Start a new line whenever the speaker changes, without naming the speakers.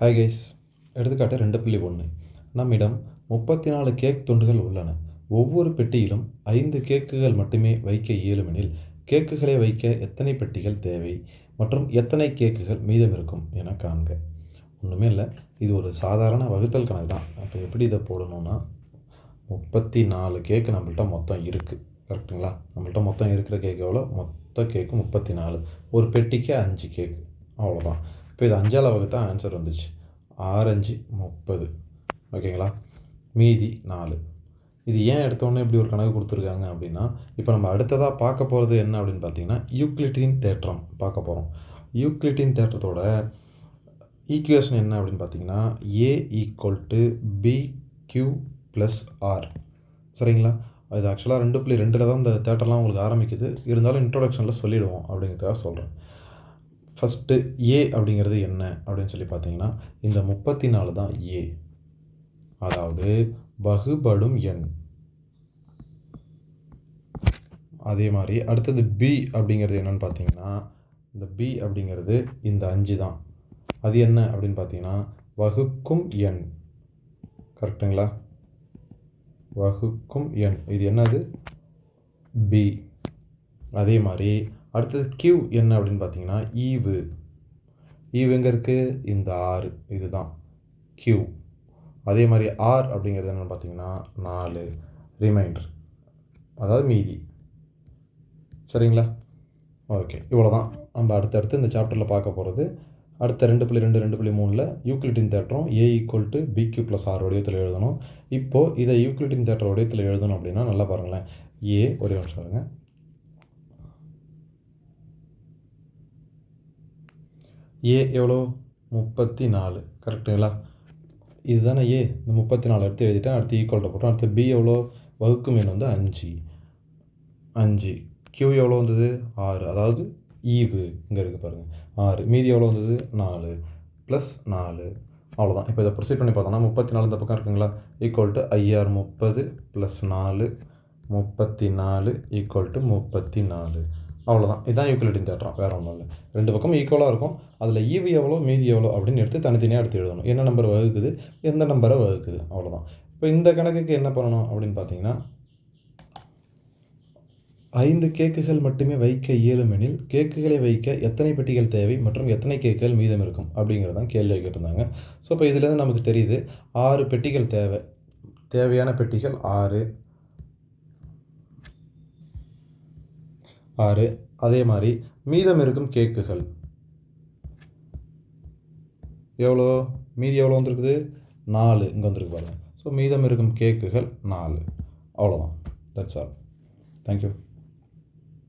Hi guys எடுத்துக்காட்டு ரெண்டு புள்ளி ஒன்று நம்மிடம் முப்பத்தி நாலு கேக் துண்டுகள் உள்ளன. ஒவ்வொரு பெட்டியிலும் ஐந்து கேக்குகள் மட்டுமே வைக்க இயலுமெனில் கேக்குகளை வைக்க எத்தனை பெட்டிகள் தேவை மற்றும் எத்தனை கேக்குகள் மீதம் இருக்கும் என காண்க. ஒன்றுமே இல்லை. இது ஒரு சாதாரண வகுத்தல் கணக்கு தான். அப்போ எப்படி இதை போடணும்னா முப்பத்தி நாலு கேக்கு நம்மள்கிட்ட மொத்தம் இருக்குது கரெக்டுங்களா நம்மள்கிட்ட மொத்தம் இருக்கிற கேக் எவ்வளோ மொத்த கேக்கு முப்பத்தி நாலு ஒரு பெட்டிக்கு அஞ்சு கேக்கு அவ்வளோதான் இப்போ இது அஞ்சால் தான் ஆன்சர் வந்துச்சு. ஆரஞ்சு முப்பது. ஓகேங்களா? மீதி நாலு. இது ஏன் எடுத்தோடனே இப்படி ஒரு கணக்கு கொடுத்துருக்காங்க அப்படின்னா இப்போ நம்ம அடுத்ததாக பார்க்க போகிறது என்ன அப்படின்னு பார்த்தீங்கன்னா யூக்ளிட்டின் தேற்றம் பார்க்க போகிறோம் யூக்ளிட்டின் தேற்றத்தோட ஈக்குவேஷன் என்ன அப்படின்னு பார்த்தீங்கன்னா A equal to B Q plus R சரிங்களா? இது ஆக்சுவலாக ரெண்டு புள்ளி ரெண்டில் தான் இந்த தேட்டர்லாம் உங்களுக்கு ஆரம்பிக்குது. இருந்தாலும் இன்ட்ரொடக்ஷனில் சொல்லிவிடுவோம் அப்படிங்கிறதுக்காக சொல்கிறேன் ஃபஸ்ட்டு ஏ அப்படிங்கிறது என்ன அப்படின்னு சொல்லி பார்த்தீங்கன்னா இந்த முப்பத்தி நாலு தான் ஏ அதாவது வகுபடும் எண். அதே மாதிரி அடுத்தது பி அப்படிங்கிறது என்னன்னு பார்த்தீங்கன்னா இந்த பி அப்படிங்கிறது இந்த அஞ்சு தான். அது என்ன அப்படின்னு பார்த்தீங்கன்னா வகுக்கும் எண். கரெக்டுங்களா? வகுக்கும் எண். இது என்னது? பி அதே மாதிரி அடுத்தது கியூ என்ன அப்படின்னு பார்த்தீங்கன்னா ஈவு. ஈவு எங்கே இருக்குது இந்த ஆறு இதுதான். கியூ அதே மாதிரி ஆர் அப்படிங்கிறது என்னென்னு பார்த்தீங்கன்னா நாலு. ரிமைண்டர் அதாவது மீதி. சரிங்களா? ஓகே இவ்வளோ தான் நம்ம அடுத்தடுத்து இந்த சாப்டரில் பார்க்க போகிறது அடுத்த ரெண்டு புள்ளி ரெண்டு ரெண்டு புள்ளி மூணில் யூக்ளிட்டின் தேட்டரும் A equal to B Q plus R வடிவத்தில் எழுதணும். இப்போது இதை யூக்ளிட்டின் தேட்டர் வடிவத்தில் எழுதணும் அப்படின்னா நல்லா பாருங்களேன். ஏ ஒரே நிமிஷம் பாருங்கள் ஏ எவ்வளோ? முப்பத்தி நாலு கரெக்டுங்களா? இதுதானே ஏ? இந்த முப்பத்தி நாலு எடுத்து எழுதிட்டேன் அடுத்து ஈக்குவல்ட்ட போட்டோம். அடுத்து பி எவ்வளோ? வகுக்கும் மீன் வந்து அஞ்சு. அஞ்சு. கியூ எவ்வளோ வந்தது? ஆறு. அதாவது ஈவு இங்கே இருக்குது பாருங்கள் ஆறு. மீதி எவ்வளோ வந்தது? நாலு. ப்ளஸ் நாலு. அவ்வளோதான். இப்போ இதை ப்ரொசீட் பண்ணி பார்த்தோம்னா முப்பத்தி நாலு இந்த பக்கம் இருக்குங்களா? ஈக்குவல் டு ஐஆர் முப்பது ப்ளஸ் நாலு. முப்பத்தி நாலு ஈக்குவல் டு முப்பத்தி நாலு அவ்வளோதான் இதுதான் யூக்ளிட்டின் தேற்றம். வேறு ஒன்றும் இல்லை. ரெண்டு பக்கம் ஈக்குவலாக இருக்கும். அதில் ஈவி எவ்வளோ மீதி எவ்வளோ அப்படின்னு எடுத்து தனித்தனியாக எடுத்து எழுதணும். என்ன நம்பர் வகுக்குது? எந்த நம்பரை வகுக்குது? அவ்வளோதான் இப்போ இந்த கணக்குக்கு என்ன பண்ணணும் அப்படின்னு பார்த்தீங்கன்னா ஐந்து கேக்குகள் மட்டுமே வைக்க இயலும் எனில் கேக்குகளை வைக்க எத்தனை பெட்டிகள் தேவை மற்றும் எத்தனை கேக்குகள் மீதம் இருக்கும் அப்படிங்கிறதான் கேள்வி கேட்டிருந்தாங்க. ஸோ இப்போ இதுலேருந்து நமக்கு தெரியுது ஆறு பெட்டிகள் தேவை. தேவையான பெட்டிகள் ஆறு ஆறு அதே மாதிரி மீதம் இருக்கும் கேக்குகள். எவ்வளோ? மீதி எவ்வளோ வந்திருக்குது? நாலு இங்கே வந்திருக்கு பாருங்கள் ஸோ மீதம் இருக்கும் கேக்குகள் நாலு. அவ்வளோதான் தட்ஸ் ஆல் தேங்க்யூ